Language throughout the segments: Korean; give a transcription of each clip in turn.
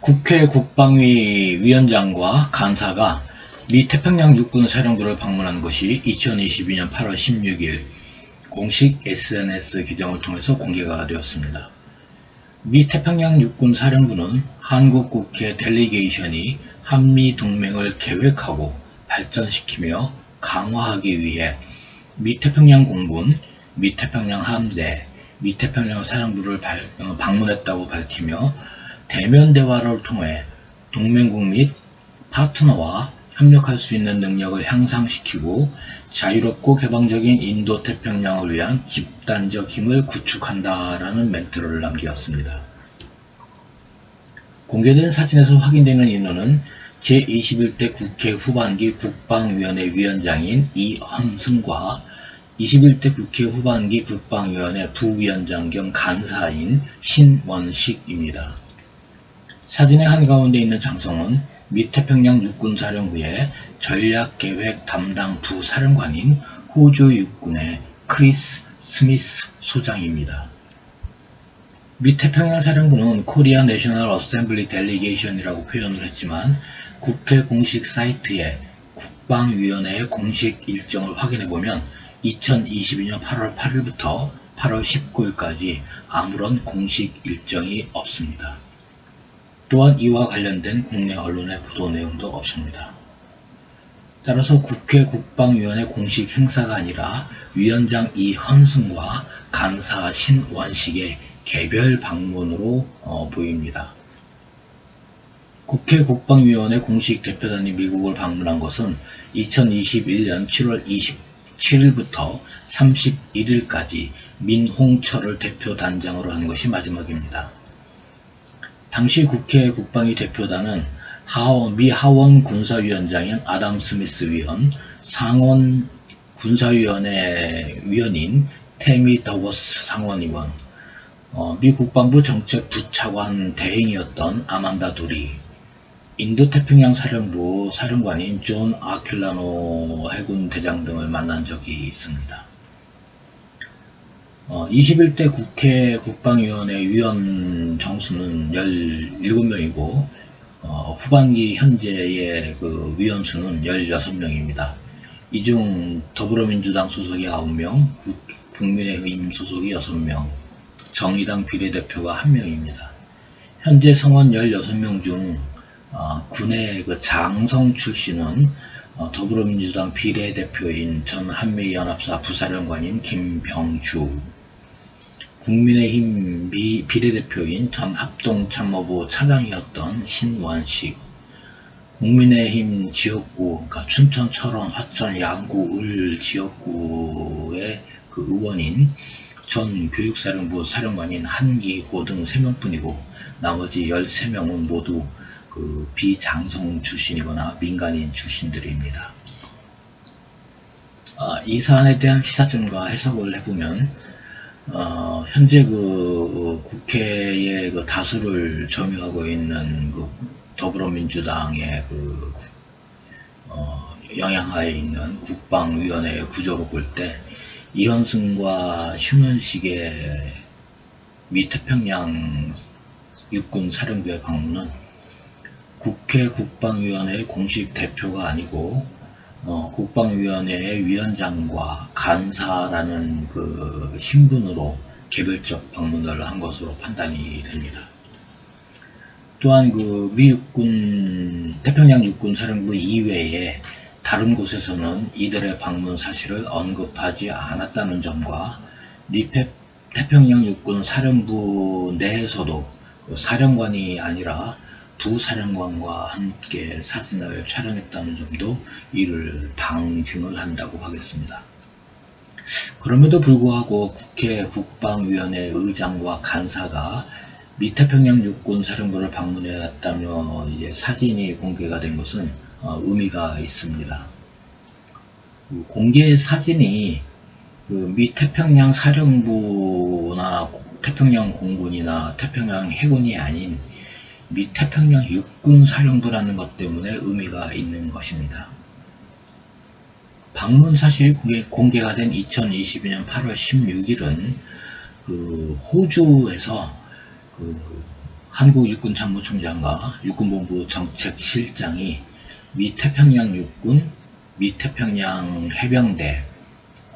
국회 국방위 위원장과 간사가 미 태평양 육군 사령부를 방문한 것이 2022년 8월 16일 공식 SNS 계정을 통해서 공개가 되었습니다. 미 태평양 육군 사령부는 한국 국회 델리게이션이 한미 동맹을 계획하고 발전시키며 강화하기 위해 미 태평양 공군, 미 태평양 함대, 미 태평양 사령부를 발- 어, 방문했다고 밝히며 대면 대화를 통해 동맹국 및 파트너와 협력할 수 있는 능력을 향상시키고 자유롭고 개방적인 인도 태평양을 위한 집단적 힘을 구축한다라는 멘트를 남겼습니다. 공개된 사진에서 확인되는 인원은 제21대 국회 후반기 국방위원회 위원장인 이헌승과 21대 국회 후반기 국방위원회 부위원장 겸 간사인 신원식입니다. 사진의 한가운데 있는 장성은 미태평양 육군사령부의 전략계획 담당 부사령관인 호주 육군의 크리스 스미스 소장입니다. 미태평양 사령부는 코리아 내셔널 어셈블리 델리게이션이라고 표현을 했지만 국회 공식 사이트에 국방위원회의 공식 일정을 확인해 보면 2022년 8월 8일부터 8월 19일까지 아무런 공식 일정이 없습니다. 또한 이와 관련된 국내 언론의 보도 내용도 없습니다. 따라서 국회 국방위원회 공식 행사가 아니라 위원장 이헌승과 간사 신원식의 개별 방문으로 어, 보입니다. 국회 국방위원회 공식 대표단이 미국을 방문한 것은 2021년 7월 27일부터 31일까지 민홍철을 대표단장으로 한 것이 마지막입니다. 당시 국회 국방위 대표단은 하원, 미 하원 군사위원장인 아담 스미스 위원, 상원 군사위원회 위원인 테미 더버스 상원의원, 어, 미 국방부 정책 부차관 대행이었던 아만다 도리, 인도태평양 사령부 사령관인 존 아큘라노 해군 대장 등을 만난 적이 있습니다. 어, 21대 국회 국방위원회 위원 정수는 17명이고 어, 후반기 현재의 그 위원 수는 16명입니다. 이 중 더불어민주당 소속이 9명, 국, 국민의힘 소속이 6명, 정의당 비례대표가 1명입니다. 현재 성원 16명 중 어, 군의 그 장성 출신은 어, 더불어민주당 비례대표인 전 한미연합사 부사령관인 김병주, 국민의힘 미, 비례대표인 전 합동참모부 차장이었던 신원식, 국민의힘 지역구, 그러니까 춘천, 철원, 화천, 양구, 을 지역구의 그 의원인 전 교육사령부 사령관인 한기호 등 3명뿐이고 나머지 13명은 모두 그 비장성 출신이거나 민간인 출신들입니다. 아, 이 사안에 대한 시사점과 해석을 해보면 어, 현재 그 국회의 그 다수를 점유하고 있는 그 더불어민주당의 그 어, 영향하에 있는 국방위원회의 구조로 볼 때 이현승과 신원식의 미 태평양 육군 사령부의 방문은 국회 국방위원회의 공식 대표가 아니고 어, 국방위원회의 위원장과 간사라는 그 신분으로 개별적 방문을 한 것으로 판단이 됩니다. 또한 그 미육군 태평양 육군 사령부 이외에 다른 곳에서는 이들의 방문 사실을 언급하지 않았다는 점과 미 태- 태평양 육군 사령부 내에서도 그 사령관이 아니라 부사령관과 함께 사진을 촬영했다는 점도 이를 방증을 한다고 하겠습니다. 그럼에도 불구하고 국회 국방위원회 의장과 간사가 미태평양 육군 사령부를 방문해왔다며 이제 사진이 공개가 된 것은 어, 의미가 있습니다. 그 공개 사진이 그 미태평양 사령부나 태평양 공군이나 태평양 해군이 아닌 미 태평양 육군 사령부라는 것 때문에 의미가 있는 것입니다. 방문 공개- 공개가 된 2022년 8월 16일은 그 호주에서 그 한국 육군 참모총장과 육군본부 정책실장이 미 태평양 육군, 미 태평양 해병대,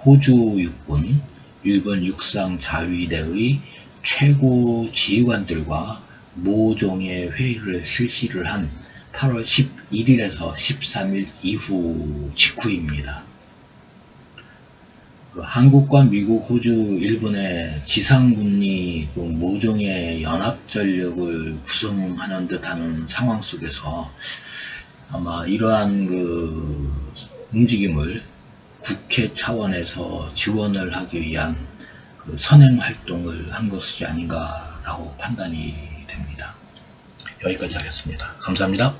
호주 육군, 일본 육상 자위대의 최고 지휘관들과 모종의 회의를 실시를 한 8월 11일에서 13일 이후 직후입니다. 그 한국과 미국, 호주, 일본의 지상군이 그 모종의 연합전력을 구성하는 듯하는 상황 속에서 아마 이러한 그 움직임을 국회 차원에서 지원을 하기 위한 그 선행 활동을 한 것이 아닌가 라고 판단이 됩니다. 여기까지 하겠습니다. 감사합니다.